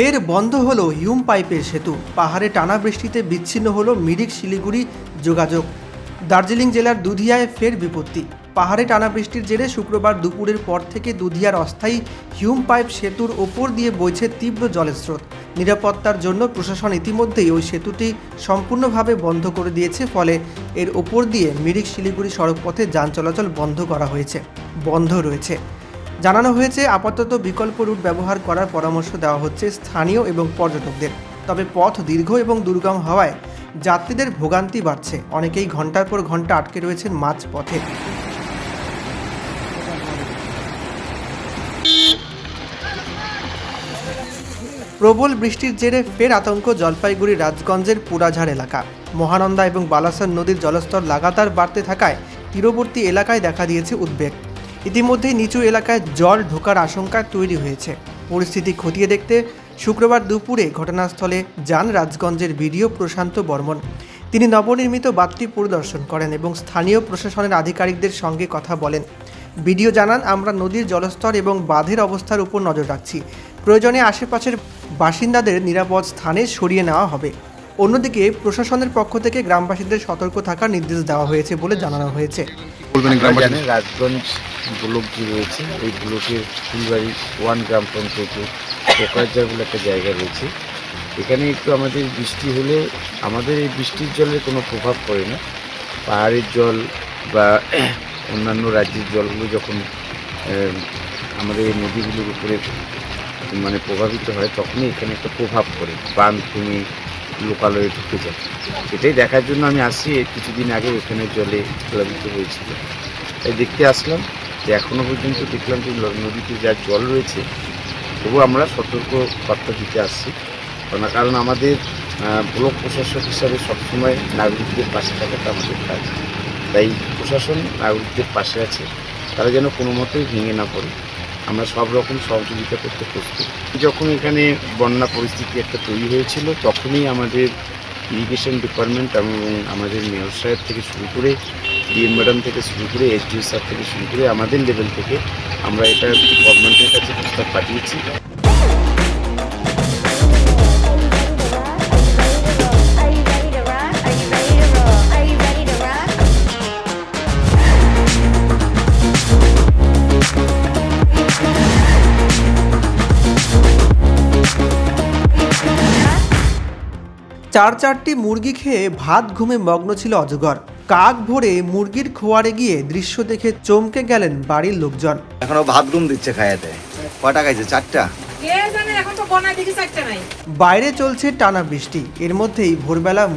ফের বন্ধ হলো হিউম পাইপের সেতু। পাহাড়ে টানা বৃষ্টিতে বিচ্ছিন্ন হলো মিরিক, শিলিগুড়ি যোগাযোগ। দার্জিলিং জেলার দুধিয়ায় ফের বিপত্তি। পাহাড়ে টানা বৃষ্টির জেরে শুক্রবার দুপুরের পর থেকে দুধিয়ার অস্থায়ী হিউম পাইপ সেতুর ওপর দিয়ে বইছে তীব্র জলের স্রোত। নিরাপত্তার জন্য প্রশাসন ইতিমধ্যেই ওই সেতুটি সম্পূর্ণভাবে বন্ধ করে দিয়েছে, ফলে এর ওপর দিয়ে মিরিক, শিলিগুড়ি সড়কপথে যান চলাচল বন্ধ করা হয়েছে। বন্ধ রয়েছে। জানানো হয়েছে আপাতত বিকল্প রুট ব্যবহার করার পরামর্শ দেওয়া হচ্ছে স্থানীয় এবং পর্যটকদের। তবে পথ দীর্ঘ এবং দুর্গম হওয়ায় যাত্রীদের ভোগান্তি বাড়ছে। অনেকেই ঘণ্টার পর ঘণ্টা আটকে রয়েছেন মাঝ পথে। প্রবল বৃষ্টির জেরে ফের আতঙ্ক জলপাইগুড়ি রাজগঞ্জের পুরাঝাড় এলাকা। মহানন্দা এবং বালাসন নদীর জলস্তর লাগাতার বাড়তে থাকায় তীরবর্তী এলাকায় দেখা দিয়েছে উদ্বেগ। ইতিমধ্যেই নিচু এলাকায় জল ঢোকার আশঙ্কা তৈরি হয়েছে। পরিস্থিতি খতিয়ে দেখতে শুক্রবার দুপুরে ঘটনাস্থলে যান রাজগঞ্জের বিডিও প্রশান্ত বর্মন। তিনি নবনির্মিত বাঁধটি পরিদর্শন করেন এবং স্থানীয় প্রশাসনের আধিকারিকদের সঙ্গে কথা বলেন। বিডিও জানান, আমরা নদীর জলস্তর এবং বাঁধের অবস্থার উপর নজর রাখছি। প্রয়োজনে আশেপাশের বাসিন্দাদের নিরাপদ স্থানে সরিয়ে নেওয়া হবে। অন্যদিকে প্রশাসনের পক্ষ থেকে গ্রামবাসীদের সতর্ক থাকার নির্দেশ দেওয়া হয়েছে বলে জানানো হয়েছে। বলবেন রাজগঞ্জ ব্লক যে রয়েছে, এই ব্লকের ফুলবাড়ি ওয়ান গ্রাম পঞ্চায়েতে পোকারজার বলে একটা জায়গা রয়েছে। এখানে একটু আমাদের বৃষ্টি হলে আমাদের এই বৃষ্টির জলের কোনো প্রভাব পড়ে না। পাহাড়ের জল বা অন্যান্য রাজ্যের জলগুলো যখন আমাদের এই নদীগুলোর উপরে মানে প্রভাবিত হয়, তখনই এখানে একটা প্রভাব পড়ে। বান লোকালয়ে ঢুকে যায়। সেটাই দেখার জন্য আমি আসি কিছুদিন আগে এখানে জলে প্লাবিত হয়েছিল। তাই দেখতে আসলাম যে এখনও পর্যন্ত দেখলাম যে নদীতে যা জল রয়েছে তবু আমরা সতর্ক বার্তা দিতে আসছি। কারণ আমাদের ব্লক প্রশাসক হিসাবে সবসময় নাগরিকদের পাশে থাকাটা আমাদের কাজ। তাই প্রশাসন নাগরিকদের পাশে আছে। তারা যেন কোনো মতেই ভেঙে না পড়ে। আমরা সব রকম সহযোগিতা করতে প্রস্তুত। যখন এখানে বন্যা পরিস্থিতি একটা তৈরি হয়েছিল, তখনই আমাদের ইরিগেশন ডিপার্টমেন্ট এবং আমাদের মেয়র সাহেব থেকে শুরু করে ডিএম ম্যাডাম থেকে শুরু করে এসডিও স্যার থেকে শুরু করে আমাদের লেভেল থেকে আমরা এটা গভর্নমেন্টের কাছে প্রস্তাব পাঠিয়েছি। চার চারটি মুরগি খেয়ে ভাত ঘুমে মগ্ন ছিল অজগর। কাক ভরে মুরগির খোয়ারে গিয়ে দৃশ্য দেখে চমকে গেলেন বাড়ির লোকজন। এখনও ভাত ঘুম দিচ্ছে খায়াতে কটা খাইছে? চারটা? কে জানে এখন তো বনায় দেখি চারটে নাই। বাইরে চলছে টানা বৃষ্টি। এর মধ্যেই ভোরবেলা